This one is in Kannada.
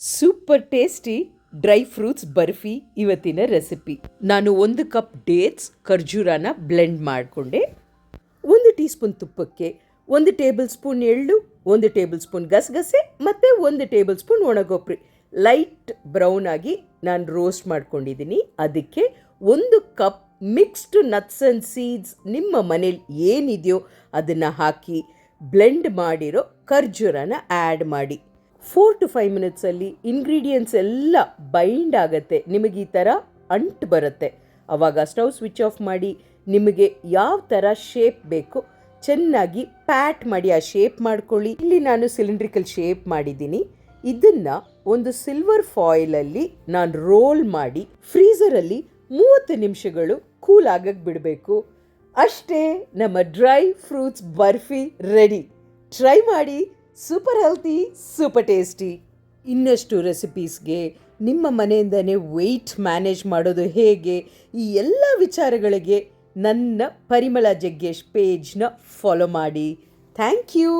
Super tasty dry fruits barfi ಇವತ್ತಿನ ರೆಸಿಪಿ ನಾನು ಒಂದು ಕಪ್ ಡೇಟ್ಸ್ ಖರ್ಜೂರನ ಬ್ಲೆಂಡ್ ಮಾಡಿಕೊಂಡೆ. ಒಂದು ಟೀ ಸ್ಪೂನ್ ತುಪ್ಪಕ್ಕೆ ಒಂದು ಟೇಬಲ್ ಸ್ಪೂನ್ ಎಳ್ಳು, ಒಂದು ಟೇಬಲ್ ಸ್ಪೂನ್ ಗಸಗಸೆ ಮತ್ತು ಒಂದು ಟೇಬಲ್ ಸ್ಪೂನ್ ಒಣಗೊಬ್ಬರಿ ಲೈಟ್ ಬ್ರೌನ್ ಆಗಿ ನಾನು ರೋಸ್ಟ್ ಮಾಡ್ಕೊಂಡಿದ್ದೀನಿ. ಅದಕ್ಕೆ ಒಂದು cup mixed nuts and seeds ನಿಮ್ಮ ಮನೇಲಿ ಏನಿದೆಯೋ ಅದನ್ನು ಹಾಕಿ ಬ್ಲೆಂಡ್ ಮಾಡಿರೋ ಖರ್ಜೂರನ ಆ್ಯಡ್ ಮಾಡಿ. ಫೋರ್ ಟು ಫೈವ್ ಮಿನಿಟ್ಸಲ್ಲಿ ಇಂಗ್ರೀಡಿಯೆಂಟ್ಸ್ ಎಲ್ಲ ಬೈಂಡ್ ಆಗುತ್ತೆ. ನಿಮಗೆ ಈ ಥರ ಅಂಟು ಬರುತ್ತೆ. ಆವಾಗ ಸ್ಟವ್ ಸ್ವಿಚ್ ಆಫ್ ಮಾಡಿ ನಿಮಗೆ ಯಾವ ಥರ ಶೇಪ್ ಬೇಕು, ಚೆನ್ನಾಗಿ ಪ್ಯಾಟ್ ಮಾಡಿ ಆ ಶೇಪ್ ಮಾಡ್ಕೊಳ್ಳಿ. ಇಲ್ಲಿ ನಾನು ಸಿಲಿಂಡ್ರಿಕಲ್ ಶೇಪ್ ಮಾಡಿದ್ದೀನಿ. ಇದನ್ನು ಒಂದು ಸಿಲ್ವರ್ ಫಾಯಿಲಲ್ಲಿ ನಾನು ರೋಲ್ ಮಾಡಿ ಫ್ರೀಸರಲ್ಲಿ ಮೂವತ್ತು ನಿಮಿಷಗಳು ಕೂಲ್ ಆಗಕ್ಕೆ ಬಿಡಬೇಕು. ಅಷ್ಟೇ ನಮ್ಮ dry fruits barfi ready try ಮಾಡಿ. ಸೂಪರ್ ಹೆಲ್ತಿ ಸೂಪರ್ ಟೇಸ್ಟಿ ಇನ್ನಷ್ಟು ರೆಸಿಪೀಸ್ಗೆ ನಿಮ್ಮ ಮನೆಯಿಂದನೇ ವೆಯ್ಟ್ ಮ್ಯಾನೇಜ್ ಮಾಡೋದು ಹೇಗೆ? ಈ ಎಲ್ಲ ವಿಚಾರಗಳಿಗೆ ನನ್ನ ಪರಿಮಳ ಜಗ್ಗೇಶ್ ಪೇಜ್ನ ಫಾಲೋ ಮಾಡಿ. Thank you